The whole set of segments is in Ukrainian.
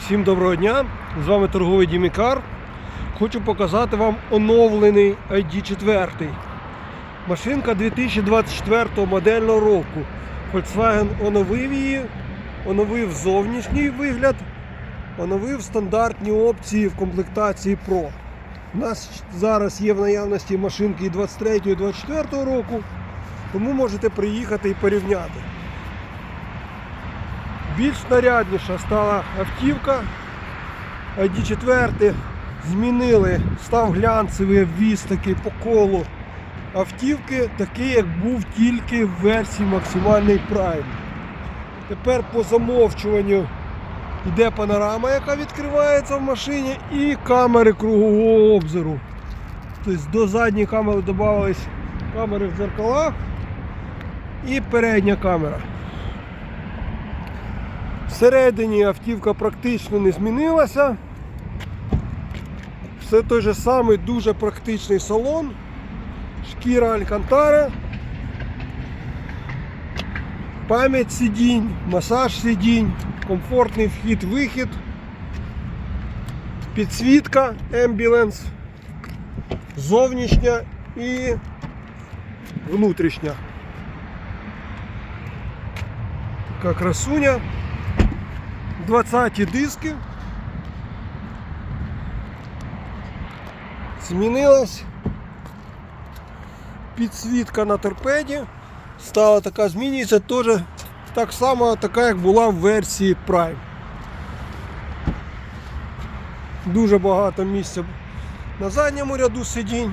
Всім доброго дня! З вами торговий Дімікар. Хочу показати вам оновлений ID4. Машинка 2024 модельного року. Volkswagen оновив її, оновив зовнішній вигляд, оновив стандартні опції в комплектації Pro. У нас зараз є в наявності машинки і 23 і 24 року, тому можете приїхати і порівняти. Більш нарядніша стала автівка. ID4 змінили, став глянцевий обвіз такий по колу автівки, такий, як був тільки в версії максимальний Prime. Тепер по замовчуванню йде панорама, яка відкривається в машині, і камери кругового обзору. Тобто до задньої камери додавались камери в дзеркалах і передня камера. Всередині автівка практично не змінилася. Все той же самий дуже практичний салон, шкіра Алькантара, пам'ять сидінь, масаж сидінь, комфортний вхід-вихід, підсвітка Ambulance, зовнішня і внутрішня. Така красуня. 20 диски. Змінилась підсвітка на торпеді. Стала така, змінюється теж так само, така, як була в версії Prime. Дуже багато місця на задньому ряду сидінь.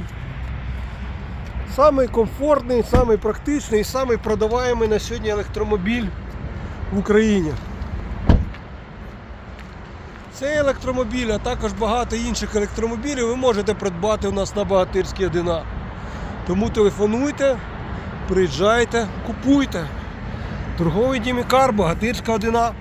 Самий комфортний, самий практичний самий продаваємий на сьогодні електромобіль в Україні. Цей електромобіль, а також багато інших електромобілів ви можете придбати у нас на Багатирській 1А. Тому телефонуйте, приїжджайте, купуйте. Торговий Дімікар, Багатирська 1А.